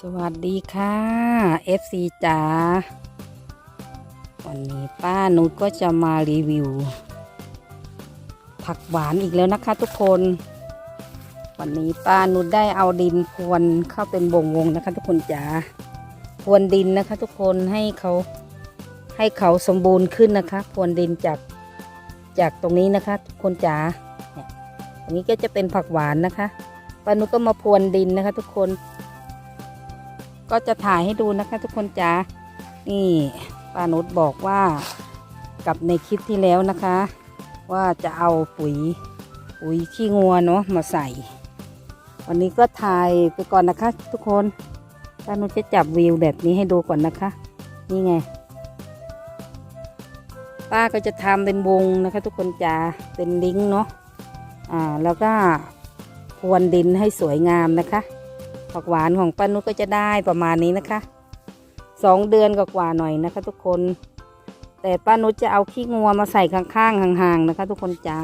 สวัสดีค่ะ FC จ๋าวันนี้ป้านุชก็จะมารีวิว ผักหวานอีกแล้วนะคะทุกคน วันนี้ป้านุชได้เอาดินพรวนเข้าเป็นวงวงๆนะคะ ทุกคนจ๋าพรวนดินนะคะทุกคนให้เขาให้เขาสมบูรณ์ขึ้นนะคะพรวนดินจากจากตรงนี้นะคะทุกคนจ๋าเนี่ยอันนี้ก็จะเป็นผักหวานนะคะป้านุชก็มาพรวนดินนะคะ ทุกคน ก็จะถ่ายให้ดูนะคะ ทุกคนจ๋านี่ป้านุชบอกว่ากับในคลิปที่แล้วนะคะ ว่าจะเอาปุ๋ยปุ๋ยขี้งัวเนาะมาใส่ วันนี้ก็ถ่ายไปก่อนนะคะ ทุกคนป้านุชจะจับวิวแบบนี้ให้ดูก่อนนะคะ นี่ไง ป้าก็จะทำเป็นวงนะคะ ทุกคนจ๋าเป็นลิงก์เนาะอ่าแล้วก็พรวนดินให้สวยงามนะคะ ผักหวานของป้านุชก็จะได้ประมาณนี้นะคะสองเดือนกว่าๆหน่อยนะคะ ทุกคน แต่ป้านุชจะเอาขี้งัวมาใส่ข้างๆห่างๆนะคะ ทุกคนจ้า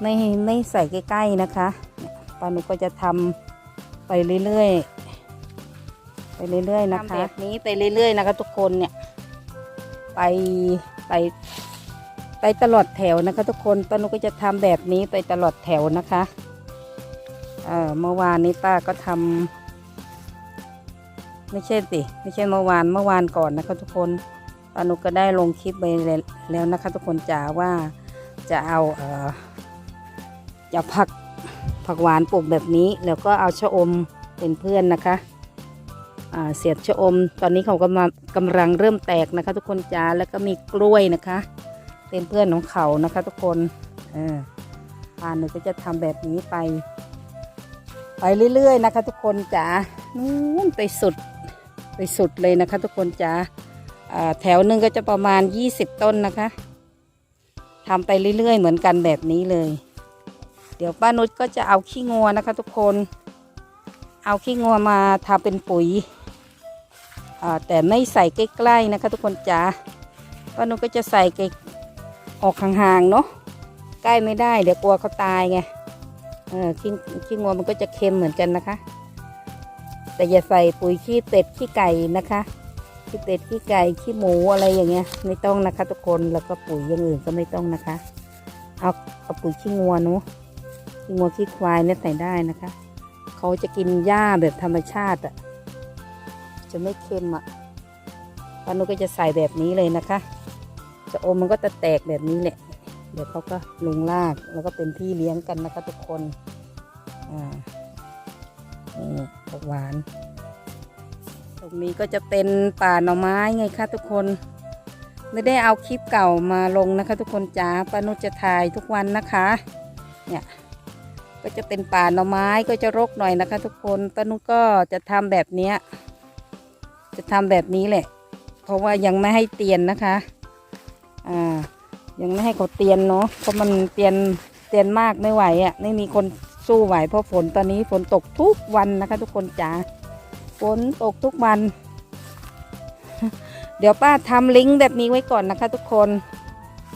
ไม่ไม่ใส่ใกล้ๆนะคะป้านุชก็จะทำไปเรื่อยๆไปเรื่อย ๆ นะคะแบบนี้ไปเรื่อย ๆ นะคะ ทุกคนเนี่ย ไปไป ไปตลอดแถวนะคะ ทุกคนป้านุชก็จะทำแบบนี้ไปตลอดแถวนะคะ เออเมื่อวานนี้ป้าก็ทำไม่ใช่สิไม่ใช่เมื่อวานเมื่อวานก่อนนะคะทุกคนป้านุก็ได้ลงคลิปไปแล้วนะคะทุกคนจ๋าว่าจะเอาเออจะผักผักหวานปลูกแบบนี้ แล้วก็เอาชะอมเป็นเพื่อนนะคะเสียบชะอม ตอนนี้เขาก็มากำลังเริ่มแตกนะคะ ทุกคนจ๋าแล้วก็มีกล้วยนะคะ เป็นเพื่อนของเขานะคะ ทุกคนเออปานุก็จะทำแบบนี้ไป เรื่อยๆนะคะ ทุกคนจ๋านู่นไปสุดไปสุดเลยนะคะ ทุกคนจ๋าแถวหนึ่งก็จะประมาณ 20 ต้นนะคะทำไปเรื่อยๆ เหมือนกันแบบนี้เลย เดี๋ยวป้านุชก็จะเอาขี้งัวนะคะ ทุกคน เอาขี้งัวมาทำเป็นปุ๋ยแต่ไม่ใส่ใกล้ๆนะคะ ทุกคนจ๋าป้านุชก็จะใส่ไกลออกห่างๆเนาะใกล้ไม่ได้เดี๋ยวกลัวเขาตายไง ขี้ขี้งัวมันก็จะเค็มเหมือนกันนะคะ แต่อย่าใส่ปุ๋ยขี้เป็ดขี้ไก่นะคะขี้เป็ดขี้ไก่ขี้หมูอะไรอย่างเงี้ย ไม่ต้องนะคะ ทุกคนแล้วก็ปุ๋ยอย่างอื่นก็ไม่ต้องนะคะ เอาเอาปุ๋ยขี้งัวเนาะขี้งัวขี้ควายเนี่ยใส่ได้นะคะเขาจะกินหญ้าแบบธรรมชาติอะ่ะจะไม่เค็มอะ่ะปานุก็จะใส่แบบนี้เลยนะคะจะอมมันก็จะแตกแบบนี้แหละ เดี๋ยวเขาก็ลงรากแล้วก็เป็นพี่เลี้ยงกันนะคะทุกคนอ่านี่ผักหวาน ตรงนี้ก็จะเป็นป่าหน่อไม้ไงคะทุกคนไม่ได้เอาคลิปเก่ามาลงนะคะ ทุกคนจ้าป้านุจะถ่ายทุกวันนะคะ เนี่ยก็จะเป็นป่าหน่อไม้ก็จะรกหน่อยนะคะ ทุกคนป้านุก็จะทำแบบเนี้ยจะทำแบบนี้แหละ เพราะว่ายังไม่ให้เตียนนะคะ อ่า ยังไม่ให้เขาเตียนเนาะเพราะมันเตียนเตียนมากไม่ไหวอะ่ะไม่มีคนสู้ไหวเพราะฝนตอนนี้ฝนตกทุกวันนะคะ ทุกคนจ๋าฝนตกทุกวัน เดี๋ยวป้าทำลิงก์แบบนี้ไว้ก่อนนะคะ ทุกคน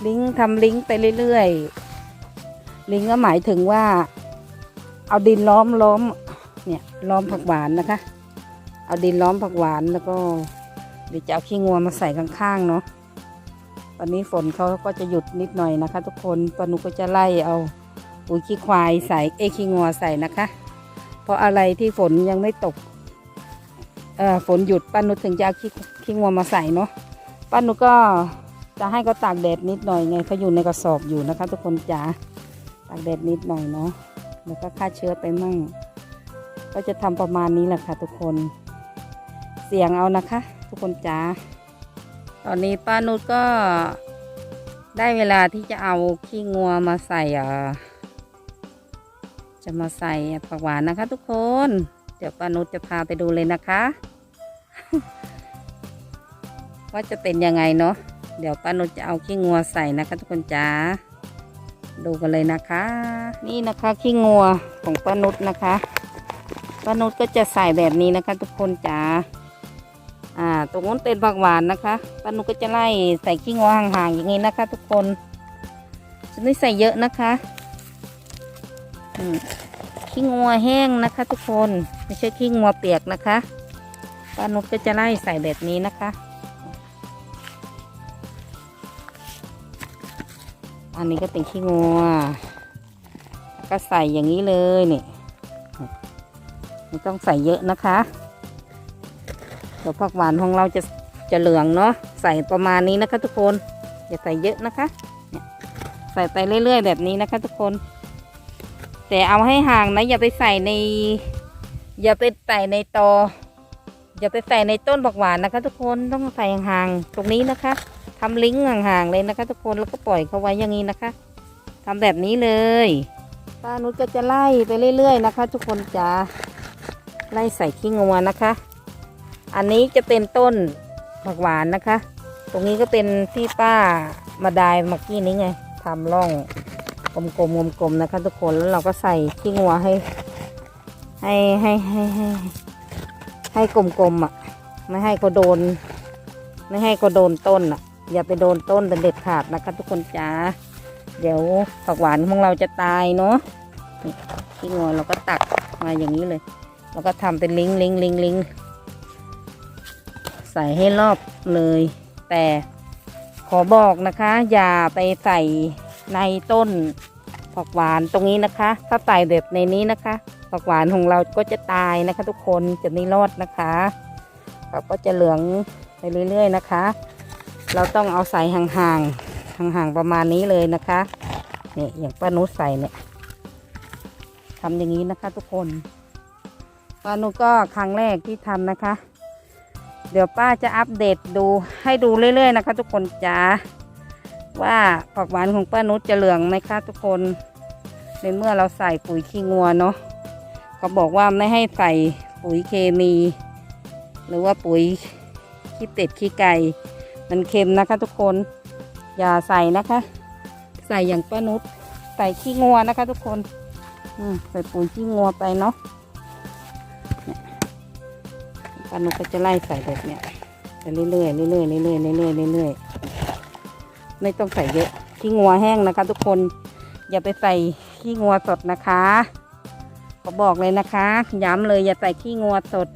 ลิงก์ทำลิงก์ไปเรื่อยๆลิงก์ก็หมายถึงว่า เอาดินล้อมล้อมเนี่ยล้อมผักหวานนะคะ เอาดินล้อมผักหวานแล้วก็เดี๋ยวจะเอาขี้งัวมาใส่ข้างๆเนาะ ตอนนี้ฝนเขาก็จะหยุดนิดหน่อยนะคะ ทุกคนปานุก็จะไล่เอาปุ๋ยขี้ควายใส่เอขี้งัวใส่นะคะ เพราะอะไรที่ฝนยังไม่ตกเอ่อฝนหยุดป้านุถึงจะเอาขี้ขี้งัวมาใส่เนาะป้านุก็จะให้เขาตากแดดนิดหน่อยไงเขาอยู่ในกระสอบอยู่นะคะ ทุกคนจ๋าตากแดดนิดหน่อยเนาะแล้วก็ฆ่าเชื้อไปมั่ง ก็จะทำประมาณนี้แหละค่ะ ทุกคน เสียงเอานะคะ ทุกคนจ๋า อนนี้ป้านุชก็ได้เวลาที่จะเอาขี้งัวมาใส่อ่าจะมาใส่ผักหวานนะคะ ทุกคน เดี๋ยวป้านุชจะพาไปดูเลยนะคะว่าจะเป็นยังไงเนาะเดี๋ยวป้านุชจะเอาขี้งัวใส่นะคะ ทุกคนจ้าดูกันเลยนะคะ นี่นะคะขี้งัวของป้านุชนะคะป้านุชก็จะใส่แบบนี้นะคะ ทุกคนจ้าอ่า ตรงนู้นเป็นผักหวานนะคะป้านุก็จะไล่ใส่ขี้งอห่างๆอย่างนี้นะคะ ทุกคนจะไม่ใส่เยอะนะคะขี้งัวแห้งนะคะ ทุกคนไม่ใช่ขี้งัวเปียกนะคะป้านุก็จะไล่ใส่แบบนี้นะคะ อันนี้ก็เป็นขี้งัวแล้วก็ใส่อย่างนี้เลยนี่ไม่ต้องใส่เยอะนะคะ เดี๋ยวผักหวานของเราจะจะเหลืองเนาะใส่ประมาณนี้นะคะ ทุกคนอย่าใส่เยอะนะคะใส่ไปเรื่อยๆ แบบนี้นะคะทุกคน แต่เอาให้ห่างนะ อย่าไปใส่ใน อย่าไปใส่ในตออย่าไปใส่ในต้นผักหวานนะคะ ทุกคนต้องใส่ห่างๆตรงนี้นะคะทำลิงก์ห่างๆเลยนะคะ ทุกคนแล้วก็ปล่อยเขาไว้อย่างนี้นะคะทำแบบนี้เลยป้านุชก็จะไล่ไปเรื่อย ๆ นะคะ ทุกคนจะไล่ใส่ขี้งัวนะคะ อันนี้จะเป็นต้นผักหวานนะคะ ตรงนี้ก็เป็นที่ป้ามาดายเมื่อกี้นี้ไงทำร่องกลมๆกลมๆนะคะ ทุกคนแล้วเราก็ใส่ขี้งัวให้ ให้ให้ให้ให้ให้กลมๆอะ ไม่ให้เขาโดน ไม่ให้เขาโดนต้นอะ อย่าไปโดนต้นเป็นเด็ดขาดนะคะ ทุกคนจ้าเดี๋ยวผักหวานของเราจะตายเนาะขี้งัวเราก็ตักมาอย่างนี้เลยแล้วก็ทำเป็นลิงลิงลิงลิง ส่ให้รอบเลย แต่ขอบอกนะคะ อย่าไปใส่ในต้นผักหวานตรงนี้นะคะ ถ้าใส่แบบในนี้นะคะผักหวานของเราก็จะตายนะคะ ทุกคนจะไม่รอดนะคะเราก็จะเหลืองไปเรื่อย ๆ นะคะ เราต้องเอาใส่ห่างๆห่างๆประมาณนี้เลยนะคะเนี่ยอย่างป้านุใส่เนี่ยทำอย่างนี้นะคะ ทุกคนป้านุก็ครั้งแรกที่ทำนะคะ เดี๋ยวป้าจะอัปเดตดูให้ดูเรื่อย ๆ นะคะ ทุกคนจ้าว่าผักหวานของป้านุชจะเหลืองไหมคะทุกคนในเมื่อเราใส่ปุ๋ยขี้งัวเนาะเขาบอกว่าไม่ให้ใส่ปุ๋ยเคมี หรือว่าปุ๋ยขี้เป็ดขี้ไก่ มันเค็มนะคะ ทุกคนอย่าใส่นะคะ ใส่อย่างป้านุชใส่ขี้งัวนะคะ ทุกคน อืมใส่ปุ๋ยขี้งัวไปเนาะ ป้านุก็จะไล่ใส่แบบเนี้ยไปเรื่อยๆเรื่อยๆเรื่อยๆเรื่อยๆเรื่อยๆไม่ต้องใส่เยอะขี้งัวแห้งนะคะ ทุกคนอย่าไปใส่ขี้งัวสดนะคะขอบอกเลยนะคะ ย้ำเลยอย่าใส่ขี้งัวสด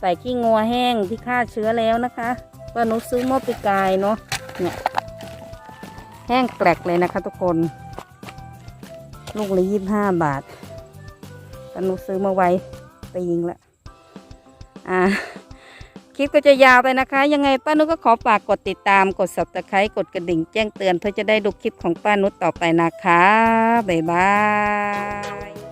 ใส่ขี้งัวแห้งที่ฆ่าเชื้อแล้วนะคะป้านุซื้อเมื่อปีกายเนาะเนี่ยแห้งแกลกเลยนะคะ ทุกคน ลูกละยี่สิบห้าบาทป้านุซื้อมาไว้ไปยิงละ อ่าคลิปก็จะยาวไปนะคะ ยังไงป้านุชก็ขอฝากกดติดตามกด subscribe กดกระดิ่งแจ้งเตือน เพื่อจะได้ดูคลิปของป้านุชต่อไปนะคะ บ๊ายบาย